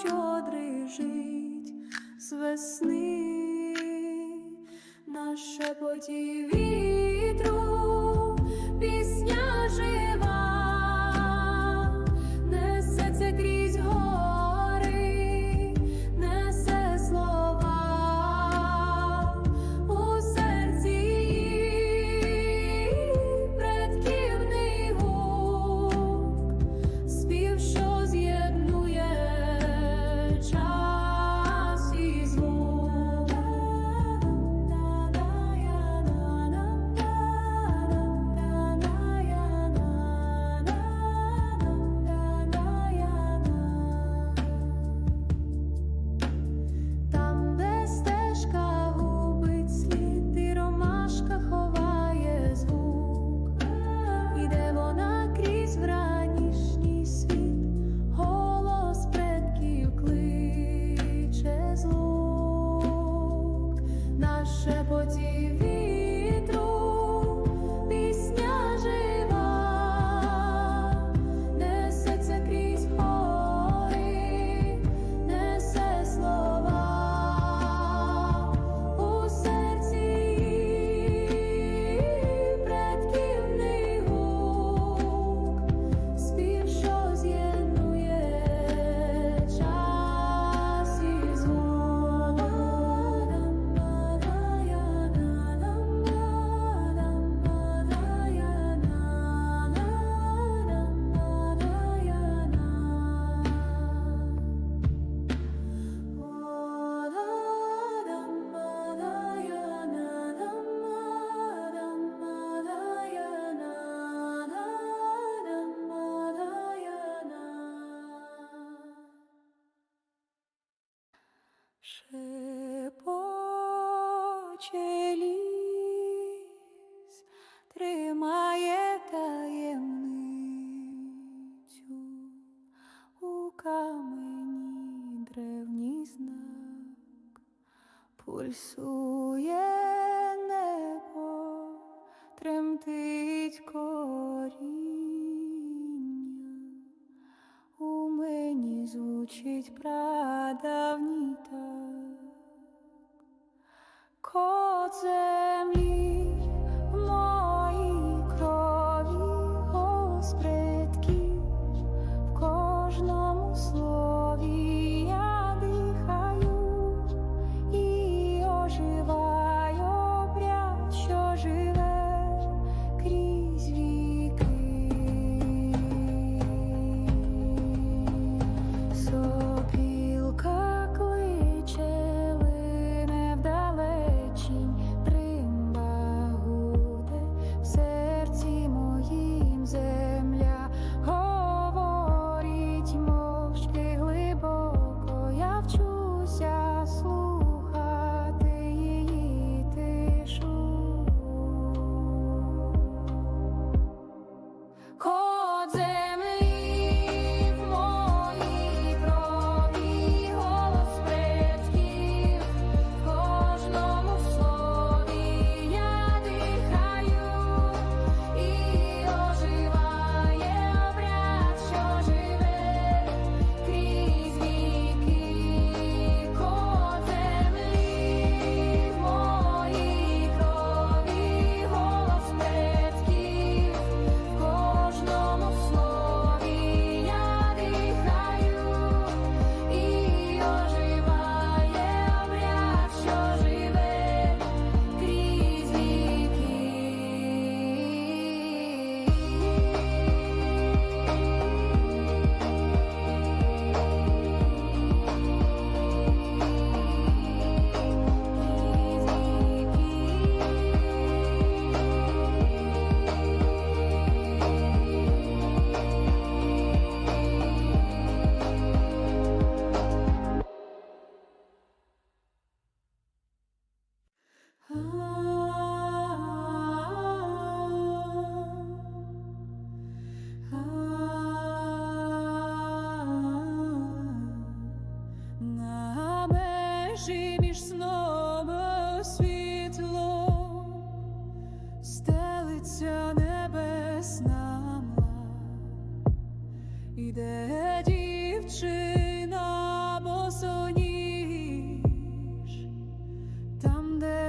що дрижить з весни, на шепоті пульсує небо, тремтить коріння, у мені звучить прадавній так. Кот землі в моїй крові, оспредків в кожному слові.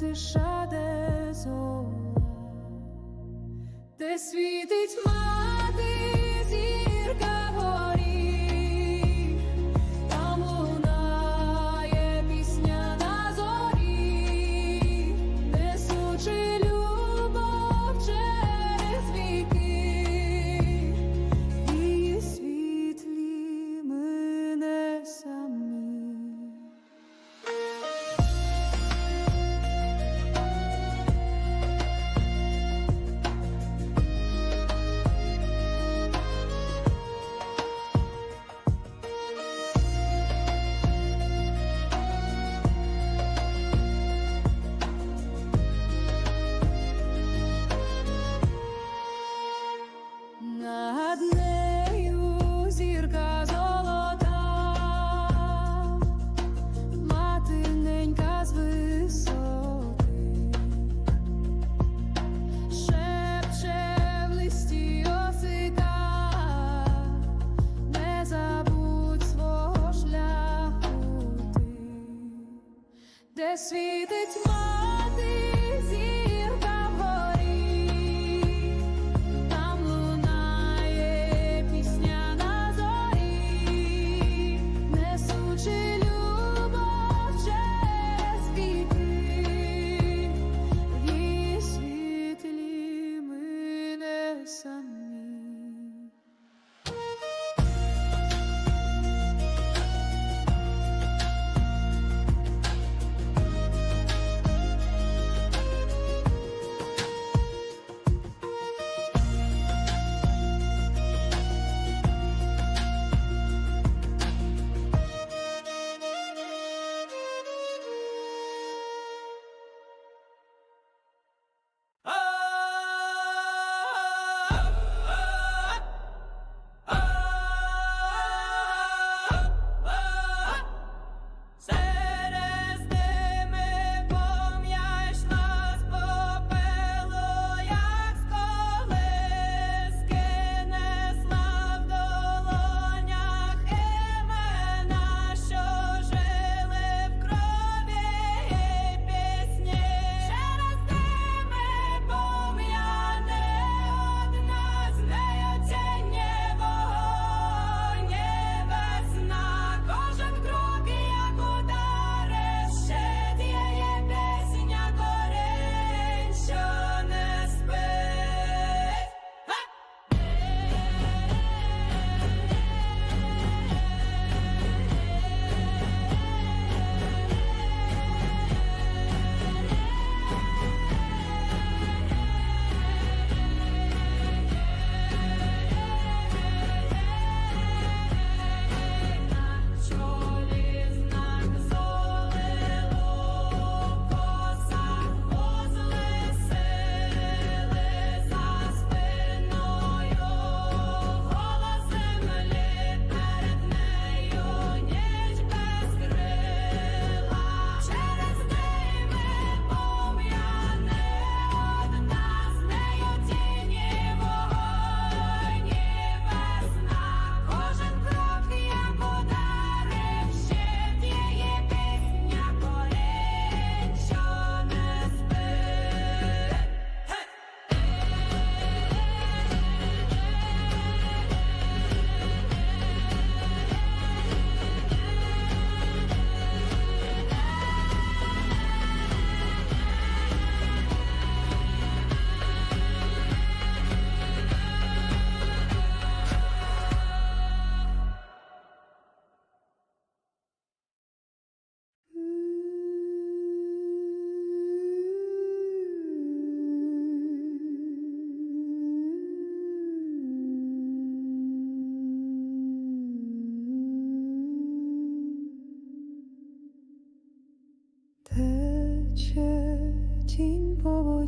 тиша де зола, де світить ма.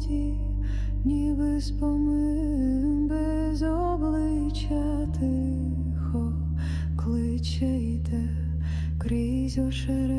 світі, ніби спомин без обличчя тихо кличе йде крізь ошере.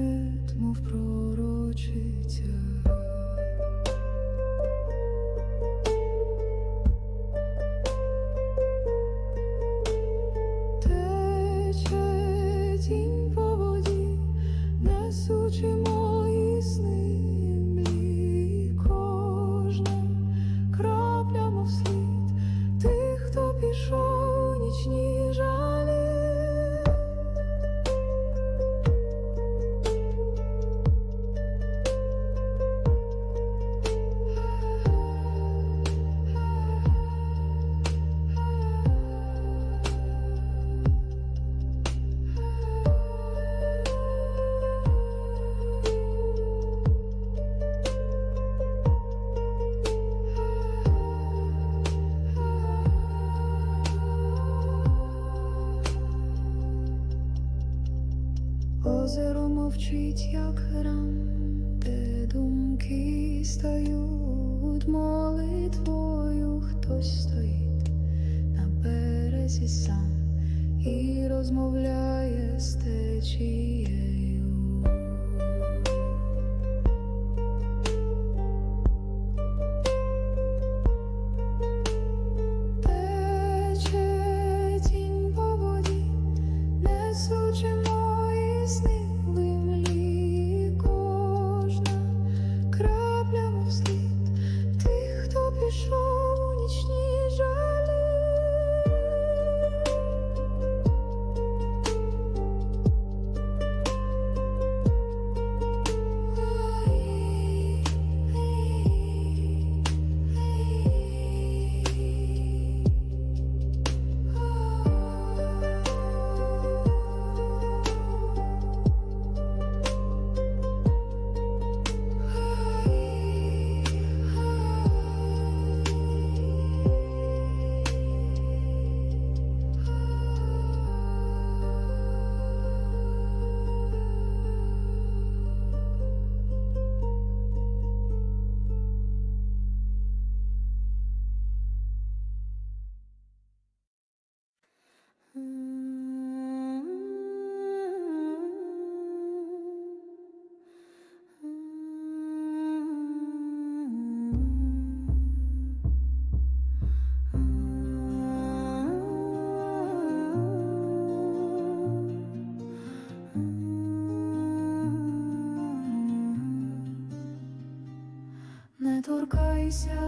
і розмовляє з течією.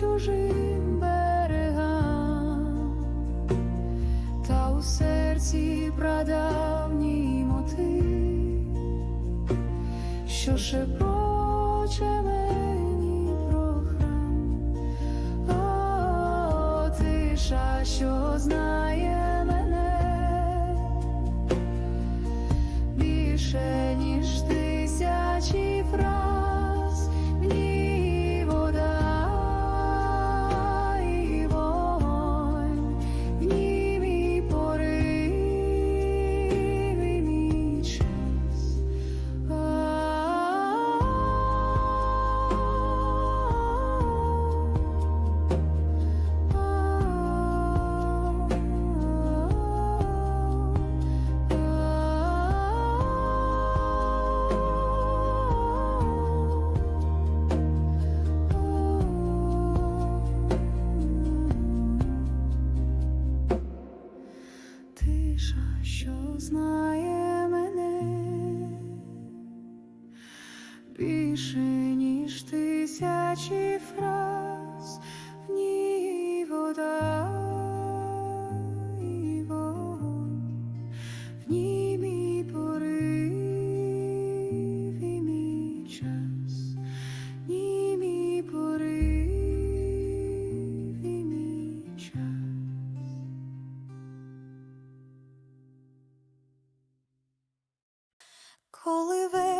чужим берегам, та у серці прадавній мотив, що шепоче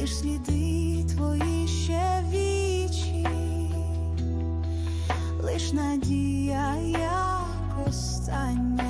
лиш сліди твої ще вічі, лиш надія, як остання.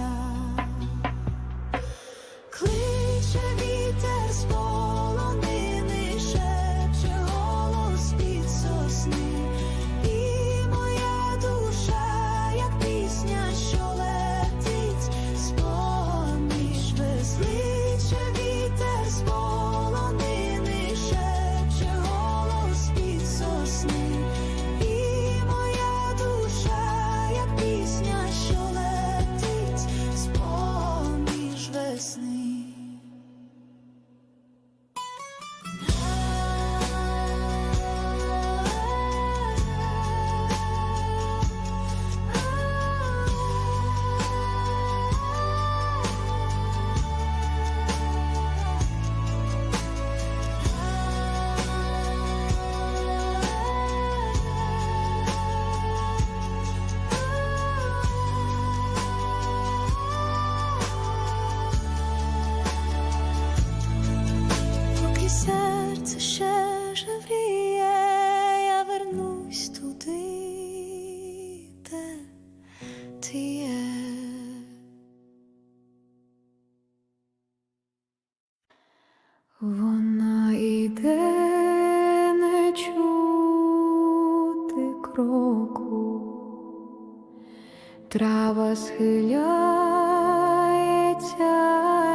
схиляється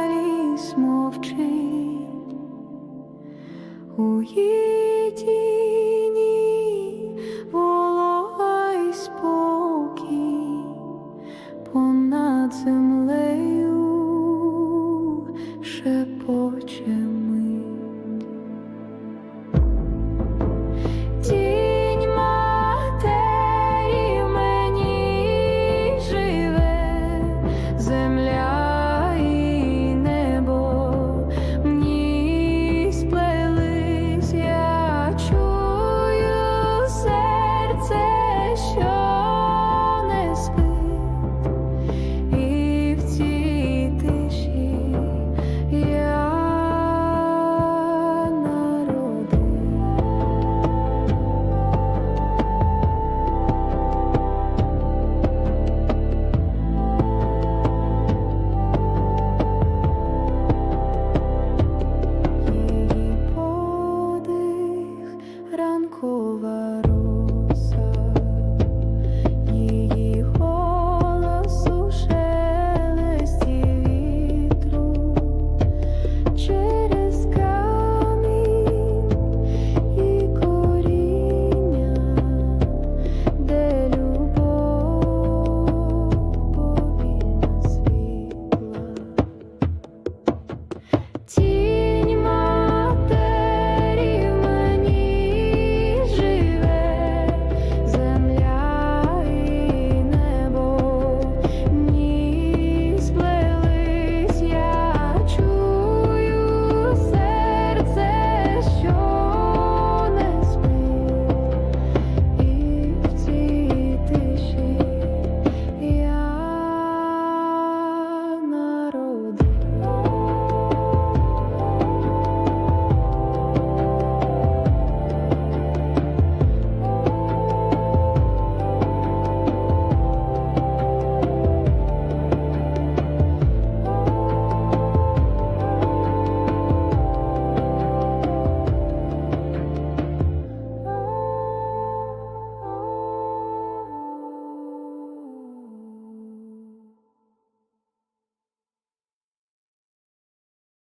ліс мовчить. У її